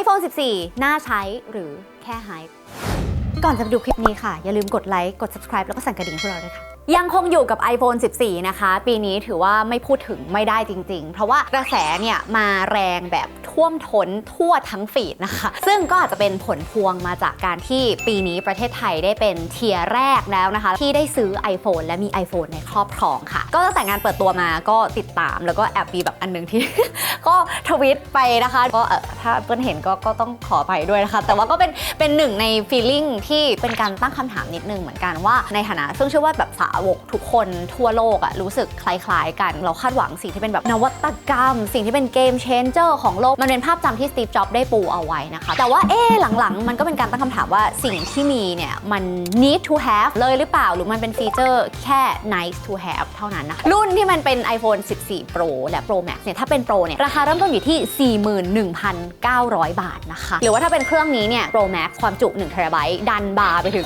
iPhone 14 น่าใช้หรือแค่ไฮป์ก่อนจะไปดูคลิปนี้ค่ะ อย่าลืมกดไลค์ กด subscribe แล้วก็สั่นกระดิ่งพวกเราด้วยค่ะ ยังคงอยู่กับ iPhone 14 นะคะ ปีนี้ถือว่าไม่พูดถึงไม่ได้จริง ๆ เพราะว่ากระแสเนี่ยมาแรงแบบท่วมท้นทั่วทั้งฟีดนะคะ ซึ่งก็อาจจะเป็นผลพวงมาจากการที่ปีนี้ประเทศไทยได้เป็นเทียร์แรกแล้วนะคะ ที่ได้ซื้อ iPhone และมี iPhone ในครอบครองค่ะ ก็ตั้งแต่งานเปิดตัวมาก็ติดตามแล้วก็แอบมีแบบอันหนึงที่ ก็ทวิตไปนะคะก็เออถ้าเปิ้ลเห็นก็ก็ต้องขอไปด้วยนะคะ แต่ว่าก็เป็นเป็นหนึ่งในฟีลลิ่งที่เป็นการตั้งคำถามนิดนึงเหมือนกันว่าในฐานะซึ่งเชื่อว่าแบบสาวกทุกคนทั่วโลกอะรู้สึกคล้ายๆกัน เราคาดหวังสิ่งที่เป็นแบบนวัตกรรม สิ่งที่เป็นเกมเชนเจอร์ของโลก มันเป็นภาพจำที่สตีฟจ็อบได้ปูเอาไว้นะคะ แต่ว่าเอ๊หลังๆ มันก็เป็นการตั้งคำถามว่าสิ่งที่มีเนี่ย มัน need to have เลยหรือเปล่า หรือมันเป็นฟีเจอร์แค่ nice to have เท่านั้นนะคะรุ่นที่มันเป็น iPhone 14 Pro และ Pro Max เนี่ยถ้าเป็น Pro เนี่ยราคาเริ่มต้นอยู่ที่ 41,900 บาทนะคะ หรือว่าถ้าเป็นเครื่องนี้เนี่ย Pro Max ความจุ1 t b ดันบาร์ไปถึง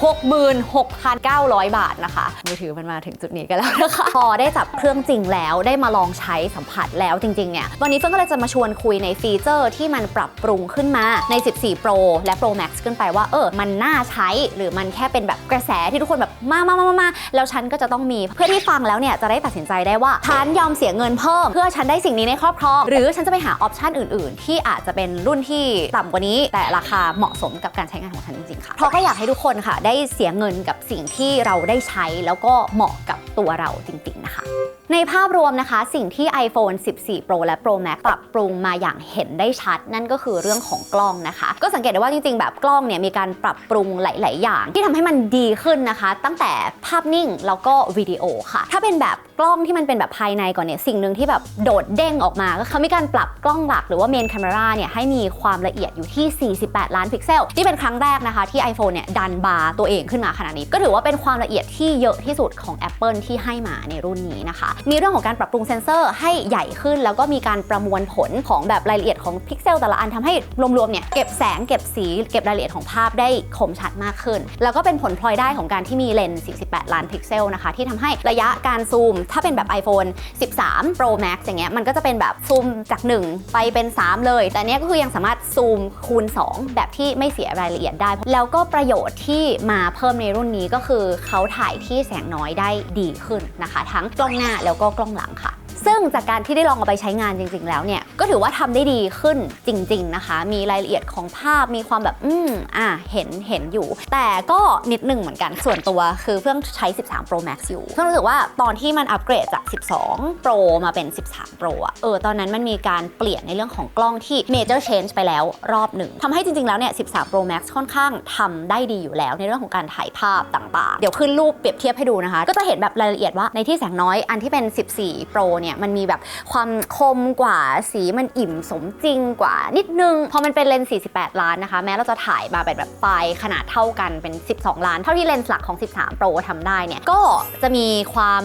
66,900 บาทนะคะมือถือมันมาถึงจุดนี้กันแล้วนะคะ พอได้จับเครื่องจริงแล้วได้มาลองใช้สัมผัสแล้วจริงๆเนี่ยวันนี้เฟิร์นก็เลยจะมาชวนคุยในฟีเจอร์ที่มันปรับปรุงขึ้นมาใน 14 Pro และ Pro Max ขึ้นไปว่าเออมันน่าใช้หรือมันแค่เป็นแบบกระแสที่ทุกคนแบบมามามามามาแล้วฉันก็จะต้องมีเพื่อที่ฟังแล้วเนี่ยจะได้ตัดสินใจได้ว่าฉันยอมเสียเงินเพิ่ม เพื่อฉันได้สิ่งนี้ในครอบครองหรือฉันจะไปหาออปชันอื่น ๆ ที่อาจจะเป็นรุ่นที่ต่ำกว่านี้ แต่ราคาเหมาะสมกับการใช้งานของฉันจริงๆค่ะเพราะก็อยากให้ทุกคนค่ะ ได้เสียเงินกับสิ่งที่เราได้ใช้แล้วก็เหมาะกับตัวเราจริงๆนะคะในภาพรวมนะคะ สิ่งที่ iPhone 14 Pro และ Pro Max ปรับปรุงมาอย่างเห็นได้ชัด นั่นก็คือเรื่องของกล้องนะคะ ก็สังเกตได้ว่าจริงๆ แบบกล้องเนี่ยมีการปรับปรุงหลาย ๆ อย่าง ที่ทำให้มันดีขึ้นนะคะ ตั้งแต่ภาพนิ่งแล้วก็วิดีโอค่ะ ถ้าเป็นแบบ กล้องที่มันเป็นแบบภายในก่อนเนี่ยสิ่งหนึ่งที่แบบโดดเด้งออกมา ก็คือมีการปรับกล้องหลักหรือว่าเมน c ค m e r a เนี่ยให้มีความละเอียดอยู่ที่ 48 ล้านพิกเซลที่เป็นครั้งแรกนะคะที่ iPhone เนี่ยดันบาร์ตัวเองขึ้นมาขนาดนี้ ก็ถือว่าเป็นความละเอียดที่เยอะที่สุดของ Apple ที่ให้มาในรุ่นนี้นะคะ มีเรื่องของการปรับปรุงเซนเซอร์ให้ใหญ่ขึ้น แล้วก็มีการประมวลผลของแบบรายละเอียดของพิกเซลแต่ละอันทำให้รวมๆเนี่ยเก็บแสงเก็บสีเก็บรายละเอียดของภาพได้คมชัดมากขึ้น แล้วก็เป็นผลพลอยได้ของการที่มีเลนส์ 48 ล้านพิกเซลนะคะที่ทำให้ระยะการซูมถ้าเป็นแบบ iPhone 13 Pro Max อย่างเงี้ยมันก็จะเป็นแบบซูมจาก 1 ไปเป็น 3 เลย แต่เนี้ยก็คือยังสามารถซูมคูณ 2 แบบที่ไม่เสียรายละเอียดได้ แล้วก็ประโยชน์ที่มาเพิ่มในรุ่นนี้ก็คือเขาถ่ายที่แสงน้อยได้ดีขึ้นนะคะ ทั้งกล้องหน้าแล้วก็กล้องหลังค่ะ ซึ่งจากการที่ได้ลองเอาไปใช้งานจริง ๆ แล้วเนี่ย ก็ถือว่าทำได้ดีขึ้นจริง ๆ นะคะ มีรายละเอียดของภาพมีความแบบอืมอะเห็นเห็นอยู่ แต่ก็นิดหนึ่งเหมือนกันส่วนตัวคือเพิ่งใช้ 13 Pro Max อยู่เพิ่งรู้สึกว่าตอนที่มันอัปเกรดจาก 12 Pro มาเป็น 13 Pro อะเออตอนนั้นมันมีการเปลี่ยนในเรื่องของกล้องที่ major change ไปแล้วรอบหนึ่งทำให้จริง ๆ แล้วเนี่ย 13 Pro Max ค่อนข้างทำได้ดีอยู่แล้วในเรื่องของการถ่ายภาพต่าง ๆ เดี๋ยวขึ้นรูปเปรียบเทียบให้ดูนะคะ ก็จะเห็นแบบรายละเอียดว่าในที่แสงน้อยอันที่เป็น 14 Pro เนี่ยมันมีแบบความคมกว่าสีมันอิ่มสมจริงกว่านิดนึง พอมันเป็นเลนส์48 ล้านนะคะ แม้เราจะถ่ายมาเป็นแบบไฟล์ขนาดเท่ากันเป็น 12 ล้าน เท่าที่เลนส์หลักของ 13 Pro ทำได้เนี่ย ก็จะมีความ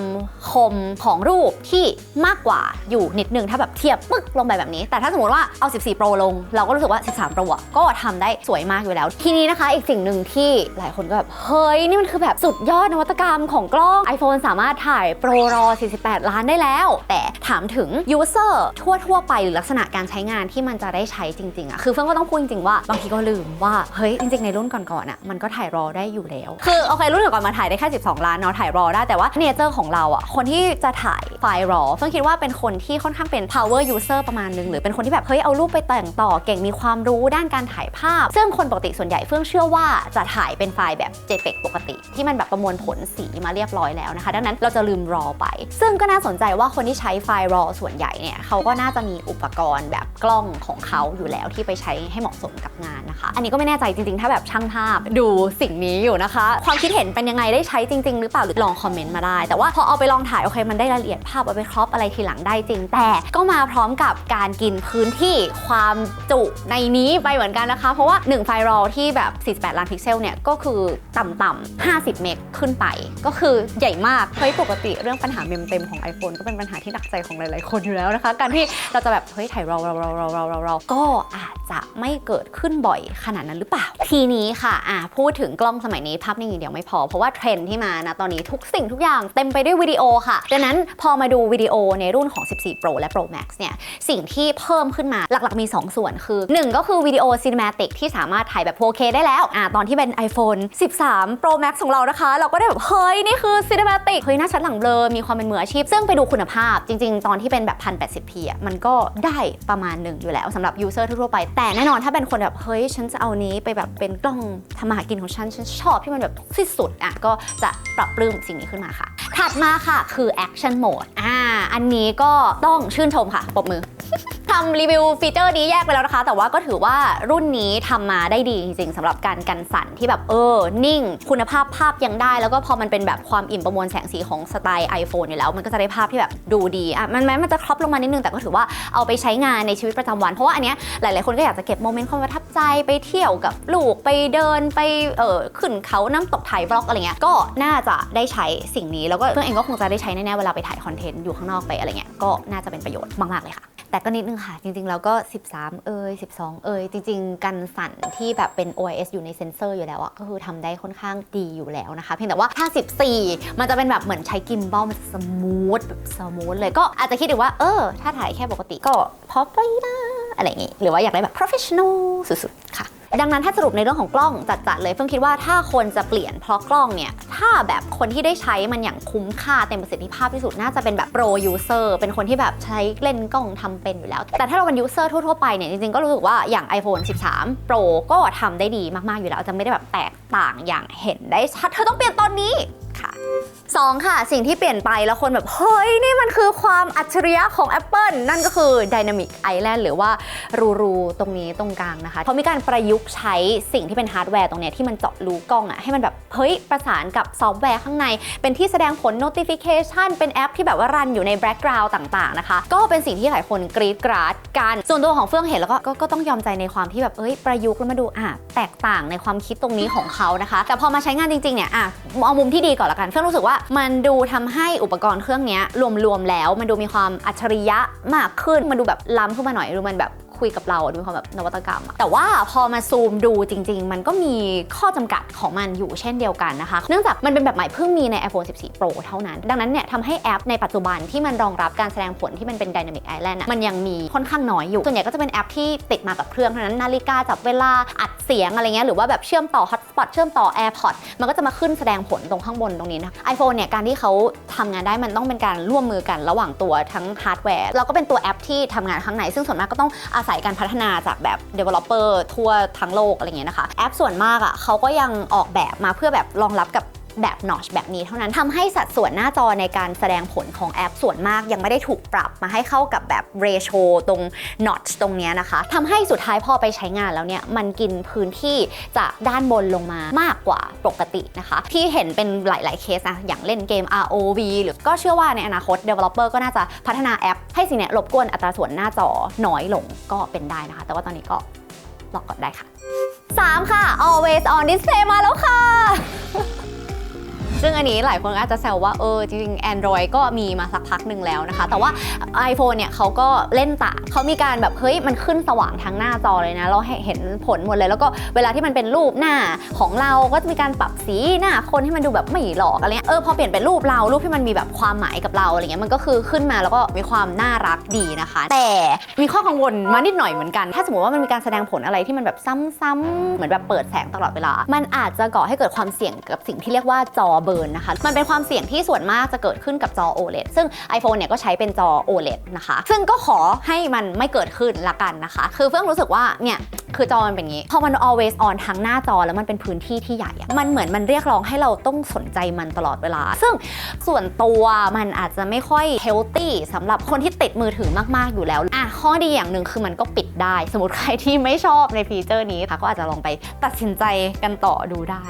คมของรูปที่มากกว่าอยู่นิดนึง ถ้าแบบเทียบปึ๊กลงไปแบบนี้ แต่ถ้าสมมติว่าเอา 14 Pro ลง เราก็รู้สึกว่า 13 Pro ก็ทำได้สวยมากอยู่แล้ว ทีนี้นะคะ อีกสิ่งหนึ่งที่หลายคนก็แบบเฮ้ยนี่มันคือแบบสุดยอดนวัตกรรมของกล้อง iPhone สามารถถ่ายโปรรอ 48 ล้านได้แล้ว แต่ถามถึง user ทั่วทั่วๆ ไปหรือลักษณะการใช้งานที่มันจะได้ใช้จริงๆอะคือเฟื่องก็ต้องพูดจริงๆว่าบางทีก็ลืมว่าเฮ้ยจริงๆในรุ่นก่อนๆอะมันก็ถ่ายรอได้อยู่แล้ว คือโอเครุ่นก่อนๆมาถ่ายได้แค่12 ล้านเนาะถ่ายรอได้แต่ว่าเนเจอร์ของเราอะคนที่จะถ่ายไฟล์รอเฟื่องคิดว่าเป็นคนที่ค่อนข้างเป็น power user ประมาณนึงหรือเป็นคนที่แบบเฮ้ยเอารูปไปแต่งต่อเก่งมีความรู้ด้านการถ่ายภาพ ซึ่งคนปกติส่วนใหญ่เฟื่องเชื่อว่าจะถ่ายเป็นไฟล์แบบ JPEG ปกติ ที่มันแบบประมวลผลสีมาเรียบร้อยแล้วนะคะ ดังนั้นเราจะลืมรอไป ซึ่งก็น่าสนใจว่าคนที่ใช้ไฟล์รอส่วนใหญ่เนี่ยเขาก็น่าจะมีอุปกรณ์แบบกล้องของเขาอยู่แล้วที่ไปใช้ให้เหมาะสมกับงานนะคะ อันนี้ก็ไม่แน่ใจจริงๆ ถ้าแบบช่างภาพดูสิ่งนี้อยู่นะคะ ความคิดเห็นเป็นยังไงได้ใช้จริง ๆ หรือเปล่าหรือลองคอมเมนต์มาได้ แต่ว่าพอเอาไปลองถ่ายโอเคมันได้รายละเอียดภาพเอาไปครอปอะไรทีหลังได้จริง แต่ก็มาพร้อมกับการกินพื้นที่ความจุในนี้ไปเหมือนกันนะคะ เพราะว่า 1 ไฟล์รอที่แบบ 48 ล้านพิกเซลเนี่ยก็คือต่ำๆ50 เมกขึ้นไป ก็คือใหญ่มากเฮ้ยปกติเรื่องปัญหาเมมเต็มของ iPhone ก็เป็นปัญหาที่หนักใจของหลาย ๆ คนอยู่แล้วนะคะ การที่เราจะแบบเฮ้ยถ่ายเราเราเราเราเราเราเราก็อาจจะไม่เกิดขึ้นบ่อยขนาดนั้นหรือเปล่า ทีนี้ค่ะอะพูดถึงกล้องสมัยนี้ภาพนิ่งอย่างเดียวไม่พอ เพราะว่าเทรนด์ที่มานะตอนนี้ทุกสิ่งทุกอย่างเต็มไปด้วยวิดีโอค่ะดังนั้นพอมาดูวิดีโอในรุ่นของ 14 Pro และ Pro Max เนี่ยสิ่งที่เพิ่มขึ้นมาหลัก ๆ มี 2 ส่วนคือ 1 ก็คือวิดีโอซีน e ม a ติกที่สามารถถ่ายแบบ 4K ได้แล้วอะตอนที่เป็น iPhone 13 Pro Max ของเรานะคะ เราก็ได้แบบ เฮ้ย นี่คือซีน e ม a ติกเฮ้ย หน้าชัดหลังเบลอมีความเป็นมืออาชีพ ซึ่งไปดูคุณภาพจริง ๆ ตอนที่เป็นแบบ 1080p อะมันก็ได้ประมาณหนึ่งอยู่แล้วสำหรับยูเซอร์ทั่วๆไป แต่แน่นอนถ้าเป็นคนแบบเฮ้ยฉันจะเอานี้ไปแบบเป็นกล้องทำมาหากินของฉัน ฉันชอบที่มันแบบที่สุดอะก็จะปรับปรื้มสิ่งนี้ขึ้นมาค่ะ ถัดมาค่ะคือ action mode อ่าอันนี้ก็ต้องชื่นชมค่ะปรบมือำรีวิวฟีเจอร์นี้แยกไปแล้วนะคะ แต่ว่าก็ถือว่ารุ่นนี้ทำมาได้ดีจริงๆสำหรับการกันสั่นที่แบบเออ นิ่ง คุณภาพภาพยังได้ แล้วก็พอมันเป็นแบบความอิ่มประมวลแสงสีของสไตล์ iPhone อยู่แล้ว มันก็จะได้ภาพที่แบบดูดีอะมันแม้มันจะครอปลงมานิดนึงแต่ก็ถือว่าเอาไปใช้งานในชีวิตประจำวัน เพราะว่าอันเนี้ยหลายๆคนก็อยากจะเก็บโมเมนต์ความประทับใจไปเที่ยวกับลูกไปเดินไปเออขึ้นเขาน้ำตกถ่ายบล็อกอะไรเงี้ยก็น่าจะได้ใช้สิ่งนี้แล้วก็เพื่อนเองก็คงจะได้ใช้แน่ๆเวลาไปถ่ายคอนเทนต์อยู่ข้างนอกไปอะไรเงี้ยก็น่าจะเป็นประโยชน์มากๆเลยค่ะ แต่ก็นิดนึงค่ะ จริงๆ แล้วก็ 13 เอย12 เอยจริง ๆ กันสั่นที่แบบเป็น OIS อยู่ในเซนเซอร์อยู่แล้วอะก็คือทำได้ค่อนข้างดีอยู่แล้วนะคะ เพียงแต่ว่าถ้า14 มันจะเป็นแบบเหมือนใช้กิมบอลมันสมูทแบบสมูทเลยก็อาจจะคิดถึงว่าเออ ถ้าถ่ายแค่ปกติก็พอไปนะอะไรอย่างงี้ หรือว่าอยากได้แบบ professional สุดๆ ค่ะ ดังนั้นถ้าสรุปในเรื่องของกล้องจัดๆเลยเพิ่งคิดว่าถ้าคนจะเปลี่ยนเพราะกล้องเนี่ย ถ้าแบบคนที่ได้ใช้มันอย่างคุ้มค่าเต็มประสิทธิภาพที่สุดน่าจะเป็นแบบโปรยูเซอร์เป็นคนที่แบบใช้เล่นกล้องทำเป็นอยู่แล้ว แต่ถ้าเราเป็นยูเซอร์ทั่วๆไปเนี่ยจริงๆก็รู้สึกว่าอย่าง iPhone 13 Pro ก็ทำได้ดีมากๆอยู่แล้วจะไม่ได้แบบแตกต่างอย่างเห็นได้ชัดเธอต้องเปลี่ยนตอนนี้ ค่ะสองค่ะ สิ่งที่เปลี่ยนไปแล้วคนแบบ เฮ้ย นี่มันคือความอัจฉริยะของ Apple นั่นก็คือ Dynamic Island หรือว่ารูรูตรงนี้ตรงกลางนะคะเขามีการประยุกต์ใช้สิ่งที่เป็นฮาร์ดแวร์ตรงเนี้ยที่มันเจาะรูกล้องอะให้มันแบบ เฮ้ย ประสานกับซอฟต์แวร์ข้างใน เป็นที่แสดงผล notification เป็นแอปที่แบบว่ารันอยู่ใน background ต่างๆนะคะ ก็เป็นสิ่งที่หลายคนกรี๊ดกราดกัน ส่วนตัวของเฟื่องเห็นแล้วก็ก็ก็ต้องยอมใจในความที่แบบเอ้ยประยุกต์แล้วมาดูอะแตกต่างในความคิดตรงนี้ของเขานะคะ แต่พอมาใช้งานจริงๆเนี่ยอะเอามุมที่ดีก่อนละกันเฟื่องรู้สึกว่ามันดูทำให้อุปกรณ์เครื่องเนี้ยรวมๆแล้ว มันดูมีความอัจฉริยะมากขึ้นมันดูแบบล้ำขึ้นมาหน่อยดูมันแบบ คุยกับเราดูมีความแบบนวัตกรรม แต่ว่าพอมาซูมดูจริง ๆ มันก็มีข้อจำกัดของมันอยู่เช่นเดียวกันนะคะ เนื่องจากมันเป็นแบบใหม่เพิ่งมีใน iPhone 14 Pro เท่านั้น ดังนั้นเนี่ยทำให้แอปในปัจจุบันที่มันรองรับการแสดงผลที่มันเป็น Dynamic Island มันยังมีค่อนข้างน้อยอยู่ ส่วนใหญ่ก็จะเป็นแอปที่ติดมากับเครื่องเท่านั้นนาฬิกาจับเวลาอัดเสียงอะไรเงี้ยหรือว่าแบบเชื่อมต่อ Hotspot เชื่อมต่อ AirPods มันก็จะมาขึ้นแสดงผลตรงข้างบนตรงนี้นะ iPhone เนี่ยการที่เขาทำงานได้มันต้องเป็นการร่วมมือกันระหว่างตัวทั้งฮาร์ดแวร์แล้วก็เป็นตัวแอปที่ทำงานข้างในซึ่งส่วนมากก็ต้องอาศัยการพัฒนาจากแบบ developer ทั่วทั้งโลกอะไรเงี้ยนะคะ แอปส่วนมากอะเขาก็ยังออกแบบมาเพื่อแบบรองรับกับ แบบนอชแบบนี้เท่านั้นทำให้สัดส่วนหน้าจอในการแสดงผลของแอปส่วนมากยังไม่ได้ถูกปรับมาให้เข้ากับแบบเรโชตรง notch ตรงเนี้ยนะคะทำให้สุดท้ายพอไปใช้งานแล้วเนี่ยมันกินพื้นที่จากด้านบนลงมามากกว่าปกตินะคะ ที่เห็นเป็นหลาย ๆ เคสนะอย่างเล่นเกม ROV หรือก็เชื่อว่าในอนาคต developer ก็น่าจะพัฒนาแอป ให้สิ่งนี้รบกวนอัตราส่วนหน้าจอน้อยลงก็เป็นได้นะคะ แต่ว่าตอนนี้ก็รอก่อนได้ค่ะ 3 ค่ะ always on display มาแล้วค่ะ ซึ่งอันนี้หลายคนอาจจะแซวว่าเออจริงๆ Android ก็มีมาสักพักหนึ่งแล้วนะคะ แต่ว่า iPhone เนี่ยเขาก็เล่นต่าเขามีการแบบเฮ้ยมันขึ้นสว่างทั้งหน้าจอเลยนะ เราเห็นผลหมดเลย แล้วก็เวลาที่มันเป็นรูปหน้าของเราก็จะมีการปรับสีหน้าคนให้มันดูแบบไม่หลอกอะไรเงี้ยเออพอเปลี่ยนเป็นรูปเรารูปที่มันมีแบบความหมายกับเราอะไรเงี้ยมันก็คือขึ้นมาแล้วก็มีความน่ารักดีนะคะ แต่มีข้อกังวลมานิดหน่อยเหมือนกัน ถ้าสมมติว่ามันมีการแสดงผลอะไรที่มันแบบซ้ำๆเหมือนแบบเปิดแสงตลอดเวลา มันอาจจะก่อให้เกิดความเสี่ยงกับสิ่งที่เรียกว่าจอเบร์นนะคะ มันเป็นความเสี่ยงที่ส่วนมากจะเกิดขึ้นกับจอ OLED ซึ่ง iPhone เนี่ยก็ใช้เป็นจอ OLED นะคะ ซึ่งก็ขอให้มันไม่เกิดขึ้นละกันนะคะ คือเฟื่องรู้สึกว่าเนี่ยคือจอมันเป็นอย่างนี้ พอมัน always on ทั้งหน้าจอแล้วมันเป็นพื้นที่ที่ใหญ่อะมันเหมือนมันเรียกร้องให้เราต้องสนใจมันตลอดเวลา ซึ่งส่วนตัวมันอาจจะไม่ค่อย healthy สำหรับคนที่ติดมือถือมาก ๆ อยู่แล้ว อะ ข้อดีอย่างหนึ่งคือมันก็ปิดได้ สมมติใครที่ไม่ชอบในฟีเจอร์นี้ค่ะ ก็อาจจะลองไปตัดสินใจกันต่อดูได้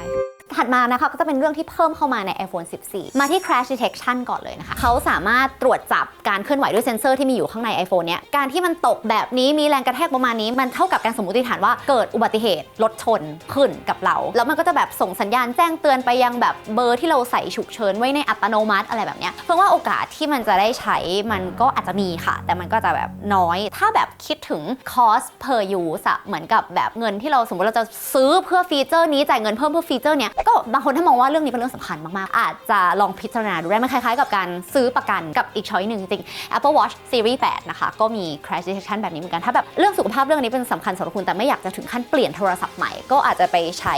ถัดมานะคะก็จะเป็นเรื่องที่เพิ่มเข้ามาใน iPhone 14 มาที่ crash detection ก่อนเลยนะคะเขาสามารถตรวจจับการเคลื่อนไหวด้วยเซ็นเซอร์ที่มีอยู่ข้างใน iPhone เนี้ยการที่มันตกแบบนี้มีแรงกระแทกประมาณนี้ มันเท่ากับการสมมติฐานว่าเกิดอุบัติเหตุรถชนขึ้นกับเรา แล้วมันก็จะแบบส่งสัญญาณแจ้งเตือนไปยังแบบเบอร์ที่เราใส่ฉุกเฉินไว้ในอัตโนมัติอะไรแบบเนี้ยเพราะว่าโอกาสที่มันจะได้ใช้มันก็อาจจะมีค่ะ แต่มันก็จะแบบน้อย ถ้าแบบคิดถึง cost per use เหมือนกับแบบเงินที่เราสมมติเราจะซื้อเพื่อฟีเจอร์นี้จ่ายเงินเพิ่มเพื่อฟีเจอร์เนี้ยก็บางคนถ้ามองว่าเรื่องนี้เป็นเรื่องสำคัญมากๆ อาจจะลองพิจารณาดูได้มันคล้ายๆ กับการซื้อประกันกับอีกช้อยหนึ่งจริง Apple Watch Series 8 นะคะ ก็มี crash detection แบบนี้เหมือนกัน ถ้าแบบเรื่องสุขภาพเรื่องนี้เป็นสำคัญสำหรับคุณแต่ไม่อยากจะถึงขั้นเปลี่ยนโทรศัพท์ใหม่ ก็อาจจะไปใช้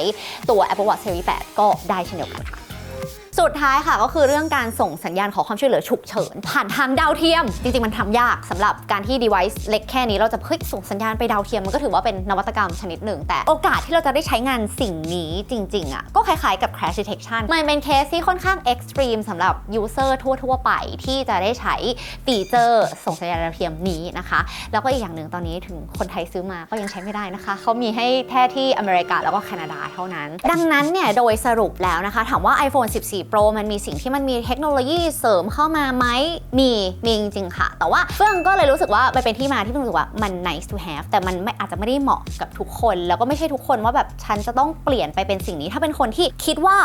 ตัว Apple Watch Series 8 ก็ได้เช่นเดียวกันค่ะ สุดท้ายค่ะก็คือเรื่องการส่งสัญญาณขอความช่วยเหลือฉุกเฉิน ผ่านทางดาวเทียม จริงๆ มันทำยากสำหรับการที่ device เล็กแค่นี้เราจะเฮ้ยส่งสัญญาณไปดาวเทียมมันก็ถือว่าเป็นนวัตกรรมชนิดหนึ่ง แต่โอกาสที่เราจะได้ใช้งานสิ่งนี้จริงๆอะก็คล้ายๆกับ crash detection มันเป็นเคสที่ค่อนข้าง extreme สำหรับ user ทั่วๆ ไปที่จะได้ใช้ฟีเจอร์ส่งสัญญาณดาวเทียมนี้นะคะ แล้วก็อีกอย่างหนึ่งตอนนี้ถึงคนไทยซื้อมาก็ยังใช้ไม่ได้นะคะเขามีให้แค่ที่อเมริกาแล้วก็แคนาดาเท่านั้น ดังนั้นเนี่ยโดยสรุปแล้วนะคะถามว่า iPhone 14 Pro มันมีสิ่งที่มันมีเทคโนโลยีเสริมเข้ามาไหมมีมีจริงๆค่ะ แต่ว่าเฟื่องก็เลยรู้สึกว่ามันเป็นที่มาที่เฟื่องรู้สึกว่ามัน nice to have แต่มันไม่อาจจะไม่ได้เหมาะกับทุกคน แล้วก็ไม่ใช่ทุกคนว่าแบบฉันจะต้องเปลี่ยนไปเป็นสิ่งนี้ถ้าเป็นคนที่คิดว่า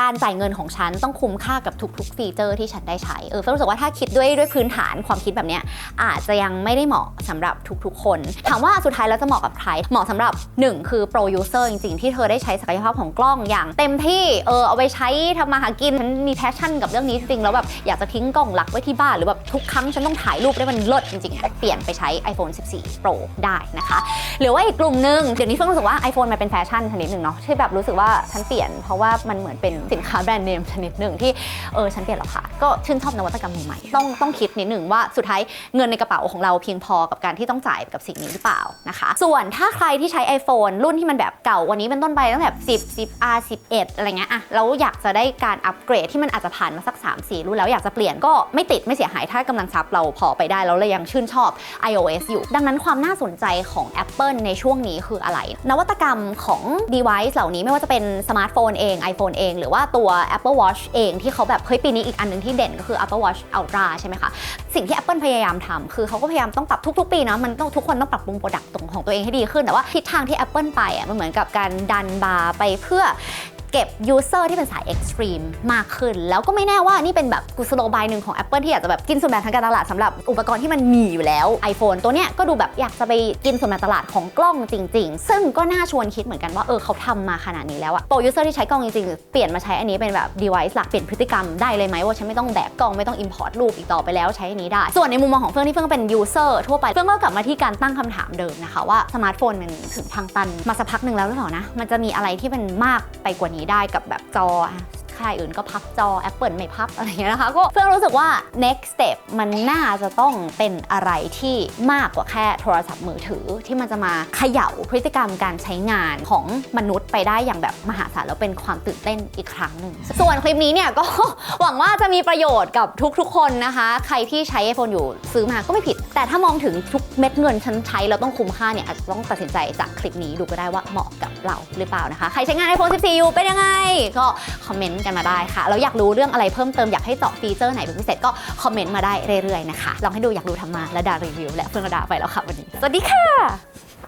การจ่ายเงินของฉันต้องคุ้มค่ากับทุกๆฟีเจอร์ที่ฉันได้ใช้เออเฟื่องรู้สึกว่าถ้าคิดด้วยด้วยพื้นฐานความคิดแบบเนี้ยอาจจะยังไม่ได้เหมาะสำหรับทุกๆ คนถามว่าสุดท้ายแล้วจะเหมาะกับใครเหมาะสำหรับ 1 คือ pro user จริงๆที่เธอได้ใช้ศักยภาพของกล้องอย่าง เต็มที่เออเอาไปใช้ทำมาหากินฉันมีแพชชั่นกับเรื่องนี้จริงๆแล้วแบบอยากจะทิ้งกล้องหลักไว้ที่บ้านหรือแบบทุกครั้งฉันต้องถ่ายรูปได้มันเลิศจริงๆเปลี่ยนไปใช้ iPhone 14 Pro ได้นะคะ หรือว่าอีกกลุ่มหนึ่งเดี๋ยวนี้เพิ่งรู้สึกว่า iPhone มันเป็นแฟชั่นชนิดหนึ่งเนาะที่แบบรู้สึกว่าฉันเปลี่ยนเพราะว่ามันเหมือนเป็นสินค้าแบรนด์เนมชนิดหนึ่งที่เออฉันเปลี่ยนแล้วค่ะก็ชื่นชอบนวัตกรรมใหม่ๆต้องต้องคิดนิดหนึ่งว่าสุดท้ายเงินในกระเป๋าของเราเพียงพอกับการที่ต้องจ่ายกับสิ่งนี้หรือเปล่านะคะ ส่วนถ้าใครที่ใช้ iPhone รุ่นที่มันแบบเก่าวันนี้เป็นต้นไปตั้งแต่10 10 R 11 อะไรเงี้ยอะแล้วอยากจะได้การอัปเกรดที่มันอาจจะผ่านมาสัก 3 4 รุ่นแล้วอยากจะเปลี่ยนก็ไม่ติดไม่เสียหายถ้ากำลังทรัพย์เราพอไปได้แล้วเรายังชื่นชอบ iOS อยู่ ดังนั้นความน่าสนใจของ Apple ในช่วงนี้คืออะไร นวัตกรรมของ device เหล่านี้ไม่ว่าจะเป็นสมาร์ทโฟนเอง iPhone เอง หรือว่าตัว Apple Watch เองที่เขาแบบเฮ้ยปีนี้อีกอันหนึงที่เด่นก็คือ Apple Watch Ultra ใช่ไหมคะสิ่งที่ Apple พยายามทำคือเขาก็พยายามต้องปรับทุก ๆ ปีนะมันต้องทุกคนต้องปรับปรุงโปรดักต์ของตัวเองให้ดีขึ้นแต่ว่าทิศทางที่ Apple ไปอะมันเหมือนกับการดันบาร์ไปเพื่อ เก็บยูเซอร์ที่เป็นสายเอ็กซ์ตรีมมากขึ้น แล้วก็ไม่แน่ว่านี่เป็นแบบกุศโลบายหนึ่งของ Apple ที่อยากจะแบบกินส่วนแบ่งทางการตลาดสำหรับอุปกรณ์ที่มันมีอยู่แล้ว iPhone ตัวเนี้ยก็ดูแบบอยากจะไปกินส่วนแบ่งตลาดของกล้องจริง ๆ ซึ่งก็น่าชวนคิดเหมือนกันว่าเออเขาทำมาขนาดนี้แล้วอะโปรยูเซอร์ที่ใช้กล้องจริงๆเปลี่ยนมาใช้อันนี้เป็นแบบ device หลักเปลี่ยนพฤติกรรมได้เลยไหมว่าฉันไม่ต้องแบกกล้องไม่ต้อง import รูปอีกต่อไปแล้วใช้อันนี้ได้ ส่วนในมุมมองของเฟื่องที่เฟื่องเป็น user ทั่วไปเฟื่องก็กลับมาที่การตั้งคำถามเดิมนะคะว่าสมาร์ทโฟนมันถึงทางตันมาสักพักหนึ่งแล้วหรือเปล่านะมันจะมีอะไรที่มันมากไปกว่านี้ได้กับแบบจอ ใครอื่นก็พับจอ Apple ไม่พับอะไรอย่างเงี้ยนะคะก็เพื่อรู้สึกว่า next step มันน่าจะต้องเป็นอะไรที่มากกว่าแค่โทรศัพท์มือถือที่มันจะมาเขย่าพฤติกรรมการใช้งานของมนุษย์ไปได้อย่างแบบมหาศาลแล้วเป็นความตื่นเต้นอีกครั้งหนึ่งส่วนคลิปนี้เนี่ยก็หวังว่าจะมีประโยชน์กับทุกๆ คนนะคะ ใครที่ใช้ iPhone อยู่ซื้อมาก็ไม่ผิด แต่ถ้ามองถึงทุกเม็ดเงินฉันใช้แล้วต้องคุ้มค่าเนี่ยอาจจะต้องตัดสินใจจากคลิปนี้ดูก็ได้ว่าเหมาะกับเราหรือเปล่านะคะ ใครใช้งาน iPhone 14อยู่เป็นยังไง ก็คอมเมนต์กกันมาได้ค่ะ แล้วอยากรู้เรื่องอะไรเพิ่มเติมอยากให้เจาะฟีเจอร์ไหนเป็นพิเศษก็คอมเมนต์มาได้เรื่อยๆนะคะ ลองให้ดูอยากดูทำมาและดารีวิวและเฟื่องระดาไปแล้วค่ะวันนี้ สวัสดีค่ะ